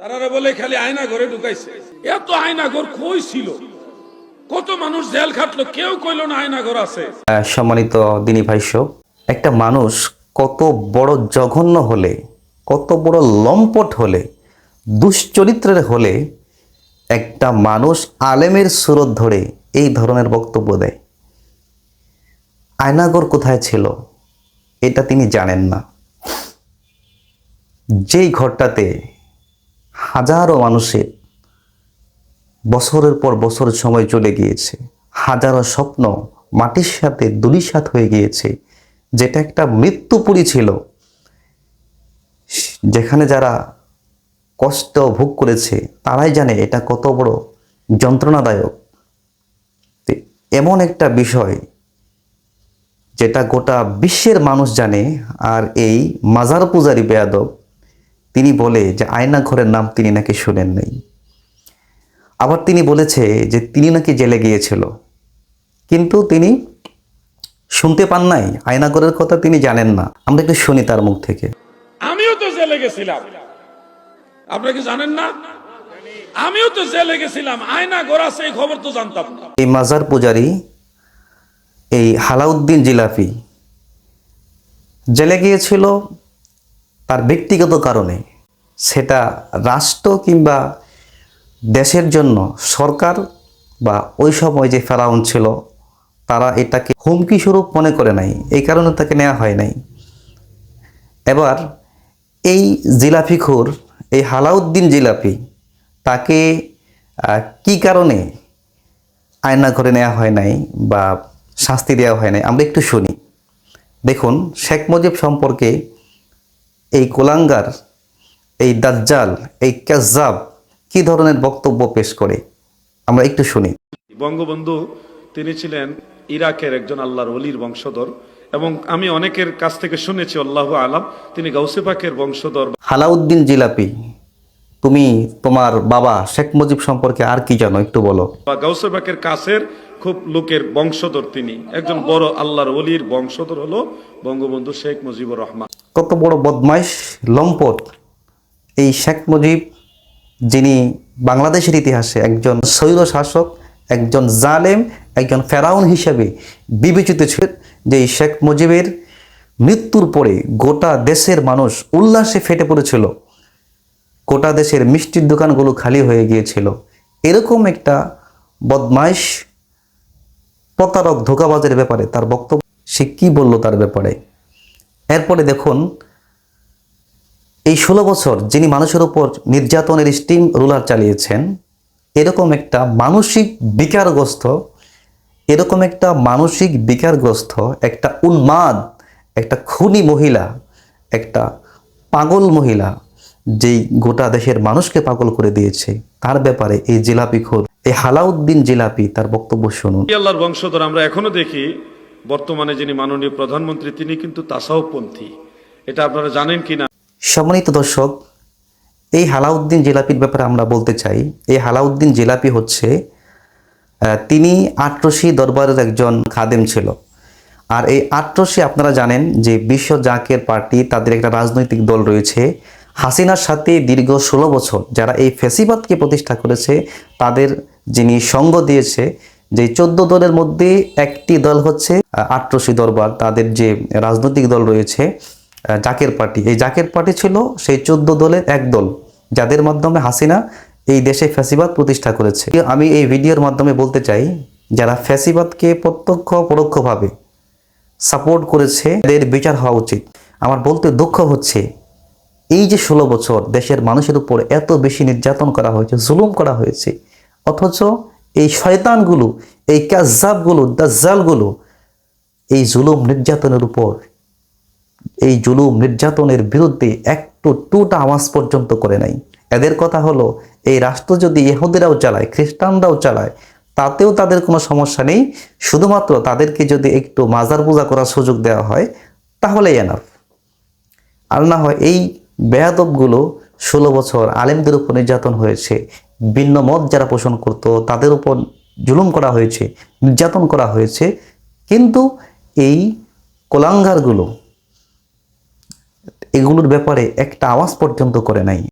তারারে বলে খালি আয়না ঘরে ঢুকাইছে। এত আয়না ঘর কই ছিল? কত মানুষ জেল খাটলো, কেউ কইলো না আয়না ঘর আছে। সম্মানিত দিনী ভাইস্য একটা মানুষ কত বড় জঘন্য হলে, কত বড় লম্পট হলে, দুশ্চরিত্রের হলে, একটা মানুষ আলেমের সুরত ধরে এই ধরনের বক্তব্য দেয়। আয়নাগর কোথায় ছিল? এটা তিনি জানেন না। যেই ঘরটাতে হাজারো মানুষের বছরের পর বছরের সময় চলে গিয়েছে। হাজারো স্বপ্ন মাটির সাথে দুলিশাত হয়ে গিয়েছে। যেটা একটা মৃত্যুপুরী ছিল। যেখানে যারা কষ্ট ভোগ করেছে, তারাই জানে এটা কত বড় যন্ত্রণাদায়ক। এমন একটা বিষয় যেটা গোটা বিশ্বের মানুষ জানে, আর এই মাজার পূজারী বেয়াদব তিনি বলে যে আয়না ঘরের নাম তিনি নাকি শুনেন নাই। আবার তিনি বলেছে যে তিনি নাকি জেলে গিয়েছিল। কিন্তু তিনি শুনতে পান নাই আয়নাগরের কথা তিনি জানেন না। আমরা একটু শুনি তার মুখ থেকে। আমিও তো জেলে গেছিলাম। আপনারা কি জানেন না? আমিও তো জেলে গেছিলাম। আয়না ঘর আছে এই খবর তো জানতাম না। এই মাজার পূজারি এই হালাউদ্দিন জিলাপি জেলে গিয়েছিল তার ব্যক্তিগত কারণে সেটা রাষ্ট্র কিংবা দেশের জন্য সরকার বা ওই সময় যে ফেরাউন ছিল, তারা এটাকে হুমকি স্বরূপ মনে করে নাই। এই কারণে তাকে নেওয়া হয় নাই। এবার এই জিলাপিখোর এই হালাউদ্দিন জিলাপি, তাকে কি কারণে আয়না করে নেওয়া হয় নাই বা শাস্তি দেওয়া হয় নাই? আমরা একটু শুনি। দেখুন, শেখ মুজিব সম্পর্কে এই কোলাঙ্গার এই দাজ্জাল এই ক্যাজাব কি ধরনের বক্তব্য পেশ করে? আমরা একটু শুনি। বঙ্গবন্ধু তিনি ছিলেন ইরাকের একজন আল্লাহর অলির বংশধর এবং আমি অনেকের কাছ থেকে শুনেছি আল্লাহ আলাম তিনি গাউসে পাকের বংশধর। হালাউদ্দিন জিলাপি তুমি তোমার বাবা শেখ মুজিব সম্পর্কে আর কি জানো? একটু বলো। গাউসে পাকের কাছের খুব লোকের বংশধর তিনি। একজন বড় আল্লাহর অলির বংশধর হলো বঙ্গবন্ধু শেখ মুজিবুর রহমান। কত বড় বদমাইশ, লম্পট এই শেখ মুজিব, যিনি বাংলাদেশের ইতিহাসে একজন স্বৈর শাসক, একজন জালেম, একজন ফেরাউন হিসেবে বিবেচিত ছিল যে শেখ মুজিবের মৃত্যুর পরে গোটা দেশের মানুষ উল্লাসে ফেটে পড়েছিল। গোটা দেশের মিষ্টির দোকানগুলো খালি হয়ে গিয়েছিল। এরকম একটা বদমাইশ, প্রতারক, ধোকাবাজের ব্যাপারে তার বক্তব্য, সে কি বলল তার ব্যাপারে? এরপরে দেখুন, এই ষোলো বছর যিনি মানুষের উপর নির্যাতনের স্টিম রুলার চালিয়েছেন, এরকম একটা মানসিক বিকারগ্রস্ত, এরকম একটা মানসিক বিকারগ্রস্ত একটা উন্মাদ, একটা খুনি মহিলা, একটা পাগল মহিলা, যেই গোটা দেশের মানুষকে পাগল করে দিয়েছে, তার ব্যাপারে এই জিলাপিখোর এই হালাউদ্দিন জিলাপি তার বক্তব্য শুনুন। আল্লাহর বংশধর আমরা এখনও দেখি বর্তমানে যিনি মাননীয় প্রধানমন্ত্রী, তিনি কিন্তু তাসাউপন্থী। এটা আপনারা জানেন কিনা? সম্মানিত দর্শক, এই হালাউদ্দিন জিলাপির ব্যাপারে আমরা বলতে চাই। এই হালাউদ্দিন জিলাপি হচ্ছে তিনি আটরশি দরবারের একজন খাদেম ছিল। আর এই আটরশি আপনারা জানেন যে বিশ্ব জাকের পার্টি, তাদের একটা রাজনৈতিক দল রয়েছে। হাসিনার সাথে দীর্ঘ ষোলো বছর যারা এই ফেসিবাদকে প্রতিষ্ঠা করেছে, তাদের যিনি সঙ্গ দিয়েছে যে চোদ্দ দলের মধ্যে একটি দল হচ্ছে আহ, আটরশি দরবার তাদের যে রাজনৈতিক দল রয়েছে জাকের পার্টি। এই জাকের পার্টি ছিল সেই চোদ্দ দলের এক দল যাদের মাধ্যমে হাসিনা এই দেশে ফ্যাসিবাদ প্রতিষ্ঠা করেছে। আমি এই ভিডিওর মাধ্যমে বলতে চাই যারা ফ্যাসিবাদকে প্রত্যক্ষ পরোক্ষভাবে সাপোর্ট করেছে এদের বিচার হওয়া উচিত। আমার বলতে দুঃখ হচ্ছে এই যে ষোলো বছর দেশের মানুষের উপর এত বেশি নির্যাতন করা হয়েছে জুলুম করা হয়েছে অথচ এই শয়তানগুলো, এই ক্যাজাবগুলো দাজ্জালগুলো, এই জুলুম নির্যাতনের উপর, এই জুলুম নির্যাতনের বিরুদ্ধে একটু টুটা আওয়াজ পর্যন্ত করে নাই। এদের কথা হলো, এই রাষ্ট্র যদি ইহুদিরাও চালায়, খ্রিস্টানরাও চালায়, তাতেও তাদের কোনো সমস্যা নেই। শুধুমাত্র তাদেরকে যদি একটু মাজার পূজা করার সুযোগ দেওয়া হয়, তাহলেই এনাফ আর না হয় এই বেয়াদবগুলো ষোলো বছর আলেমদের উপর নির্যাতন হয়েছে। ভিন্ন মত যারা পোষণ করত, তাদের উপর জুলুম করা হয়েছে, নির্যাতন করা হয়েছে। কিন্তু এই কোলাঙ্গারগুলো এগুলোর ব্যাপারে একটা আওয়াজ পর্যন্ত করে নাই।